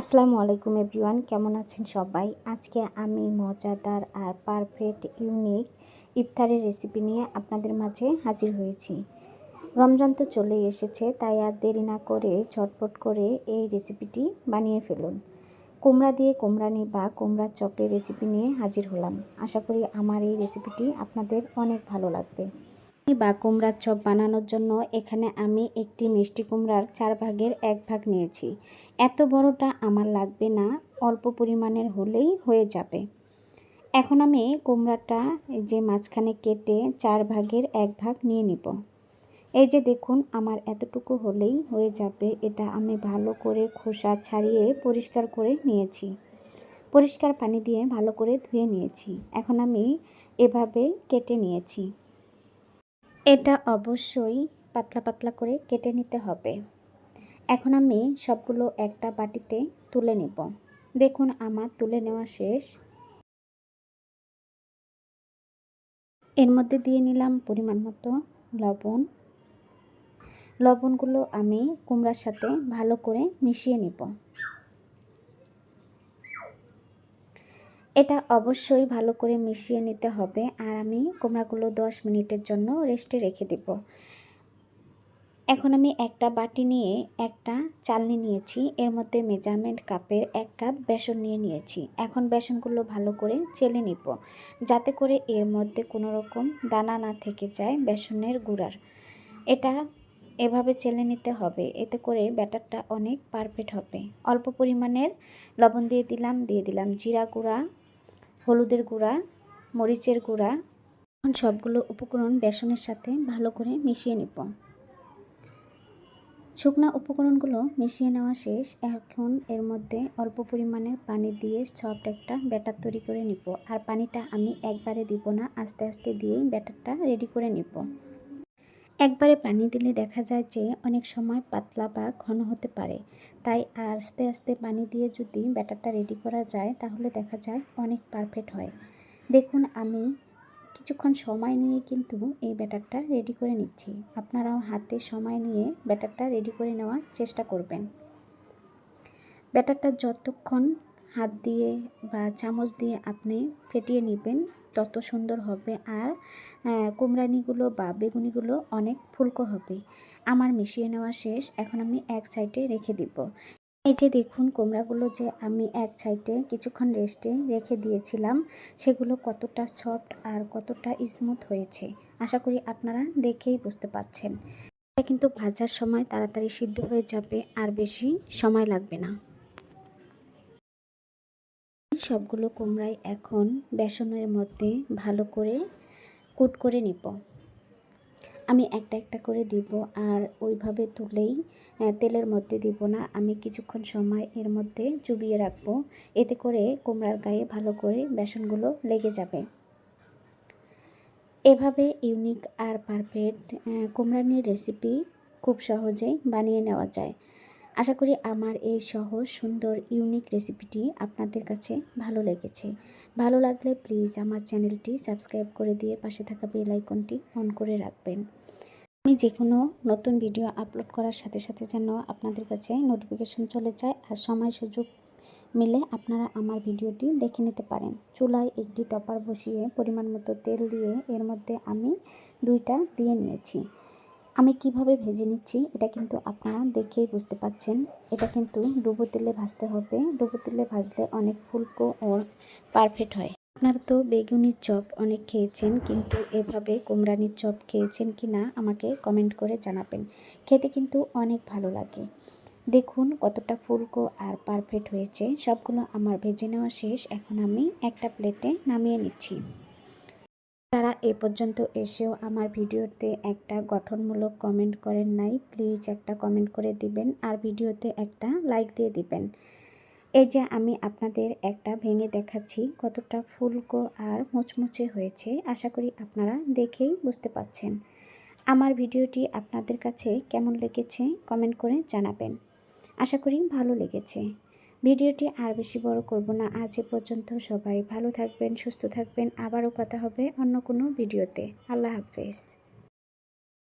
আসসালামু আলাইকুম এভরিওয়ান, কেমন আছেন সবাই? আজকে আমি মজাদার আর পারফেক্ট, ইউনিক ইফতারের রেসিপি নিয়ে আপনাদের মাঝে হাজির হয়েছি। রমজান তো চলে এসেছে, তাই আর দেরি না করে ঝটপট করে এই রেসিপিটি বানিয়ে ফেলুন। কুমড়া দিয়ে কুমড়ানি বা কুমড়ার চপের রেসিপি নিয়ে হাজির হলাম। আশা করি আমার এই রেসিপিটি আপনাদের অনেক ভালো লাগবে। বা কুমড়ার চপ বানানোর জন্য এখানে আমি একটি মিষ্টি কুমড়ার চার ভাগের এক ভাগ নিয়েছি। এত বড়টা আমার লাগবে না, অল্প পরিমাণের হলেই হয়ে যাবে। এখন আমি কুমড়াটা যে মাঝখানে কেটে চার ভাগের এক ভাগ নিয়ে নিব। এই যে দেখুন, আমার এতটুকু হলেই হয়ে যাবে। এটা আমি ভালো করে খোসা ছাড়িয়ে পরিষ্কার করে নিয়েছি। পরিষ্কার পানি দিয়ে ভালো করে ধুয়ে নিয়েছি। এখন আমি এভাবে কেটে নিয়েছি। এটা অবশ্যই পাতলা পাতলা করে কেটে নিতে হবে। এখন আমি সবগুলো একটা বাটিতে তুলে নেব। দেখুন, আমার তুলে নেওয়া শেষ। এর মধ্যে দিয়ে নিলাম পরিমাণ মতো লবণ। লবণগুলো আমি কুমড়ার সাথে ভালো করে মিশিয়ে নিব। এটা অবশ্যই ভালো করে মিশিয়ে নিতে হবে আর আমি কুমড়াগুলো দশ মিনিটের জন্য রেস্টে রেখে দেব। এখন আমি একটা বাটি নিয়ে একটা চালনি নিয়েছি। এর মধ্যে মেজারমেন্ট কাপের এক কাপ বেসন নিয়ে নিয়েছি। এখন বেসনগুলো ভালো করে চেলে নিব যাতে করে এর মধ্যে কোনো রকম দানা না থেকে যায় বেসনের গুঁড়ার। এটা এভাবে চেলে নিতে হবে। এতে করে ব্যাটারটা অনেক পারফেক্ট হবে। অল্প পরিমাণের লবণ দিয়ে দিলাম দিয়ে দিলাম জিরা গুঁড়া হলুদের গুঁড়া, মরিচের গুঁড়া, এখন সবগুলো উপকরণ বেসনের সাথে ভালো করে মিশিয়ে নিব। শুকনো উপকরণগুলো মিশিয়ে নেওয়া শেষ। এখন এর মধ্যে অল্প পরিমাণের পানি দিয়ে সফট একটা ব্যাটার তৈরি করে নিব। আর পানিটা আমি একবারে দিব না, আস্তে আস্তে দিয়েই ব্যাটারটা রেডি করে নিব। একবারে পানি দিলে দেখা যায় যে অনেক সময় পাতলা বা ঘন হতে পারে। তাই আস্তে আস্তে পানি দিয়ে যদি ব্যাটারটা রেডি করা যায়, তাহলে দেখা যায় অনেক পারফেক্ট হয়। দেখুন, আমি কিছুক্ষণ সময় নিয়ে কিন্তু এই ব্যাটারটা রেডি করে নিচ্ছি। আপনারাও হাতে সময় নিয়ে ব্যাটারটা রেডি করে নেওয়ার চেষ্টা করবেন। ব্যাটারটা যতক্ষণ হাত দিয়ে বা চামচ দিয়ে আপনি ফেটিয়ে নেবেন তত সুন্দর হবে আর কুমড়ানিগুলো বা বেগুনিগুলো অনেক ফুলকো হবে। আমার মিশিয়ে নেওয়া শেষ, এখন আমি এক সাইডে রেখে দিব। এই যে দেখুন কুমড়াগুলো যে আমি এক সাইডে কিছুক্ষণ রেস্টে রেখে দিয়েছিলাম, সেগুলো কতটা সফট আর কতটা স্মুথ হয়েছে। আশা করি আপনারা দেখেই বুঝতে পারছেন। এটা কিন্তু ভাজার সময় তাড়াতাড়ি সিদ্ধ হয়ে যাবে আর বেশি সময় লাগবে না। সবগুলো কুমড়াই এখন বেসনের মধ্যে ভালো করে কুট করে নিব। আমি একটা একটা করে দিব আর ওইভাবে তুলেই তেলের মধ্যে দিব না। আমি কিছুক্ষণ সময় এর মধ্যে চুবিয়ে রাখব। এতে করে কুমড়ার গায়ে ভালো করে বেসনগুলো লেগে যাবে। এভাবে ইউনিক আর পারফেক্ট কুমড়ানির রেসিপি খুব সহজেই বানিয়ে নেওয়া যায়। আশা করি আমার এই সহজ সুন্দর ইউনিক রেসিপিটি আপনাদের কাছে ভালো লেগেছে। ভালো লাগলে প্লিজ আমার চ্যানেলটি সাবস্ক্রাইব করে দিয়ে পাশে থাকা বেল আইকনটি অন করে রাখবেন। আমি যে কোনো নতুন ভিডিও আপলোড করার সাথে সাথে যেন আপনাদের কাছে নোটিফিকেশন চলে যায় আর সময় সুযোগ মিলে আপনারা আমার ভিডিওটি দেখে নিতে পারেন। চুলায় একটি টপার বসিয়ে পরিমাণ মতো তেল দিয়ে এর মধ্যে আমি দুইটা দিয়ে নিয়েছি। আমি কীভাবে ভেজে নিচ্ছি, এটা কিন্তু আপনারা দেখেই বুঝতে পাচ্ছেন। এটা কিন্তু ডুবো তেলে ভাজতে হবে। ডুবো তেলে ভাজলে অনেক ফুলকো ও পারফেক্ট হয়। আপনারা তো বেগুনির চপ অনেক খেয়েছেন, কিন্তু এভাবে কুমড়ানির চপ খেয়েছেন কি না আমাকে কমেন্ট করে জানাবেন। খেতে কিন্তু অনেক ভালো লাগে। দেখুন কতটা ফুলকো আর পারফেক্ট হয়েছে। সবগুলো আমার ভেজে নেওয়া শেষ। এখন আমি একটা প্লেটে নামিয়ে নিচ্ছি। যারা এ পর্যন্ত এসেও আমার ভিডিওতে একটা গঠনমূলক কমেন্ট করেন নাই। প্লিজ একটা কমেন্ট করে দিবেন আর ভিডিওতে একটা লাইক দিয়ে দিবেন। এই যে আমি আপনাদের একটা ভেঙে দেখাচ্ছি, কতটা ফুলকো আর মুচমুচে হয়েছে, আশা করি আপনারা দেখেই বুঝতে পাচ্ছেন আমার ভিডিওটি আপনাদের কাছে কেমন লেগেছে কমেন্ট করে জানাবেন। আশা করি ভালো লেগেছে। ভিডিওটি আর বেশি বড় করব না। আজ এ পর্যন্ত সবাই ভালো থাকবেন, সুস্থ থাকবেন। আবারও কথা হবে অন্য কোনো ভিডিওতে। আল্লাহ হাফেজ।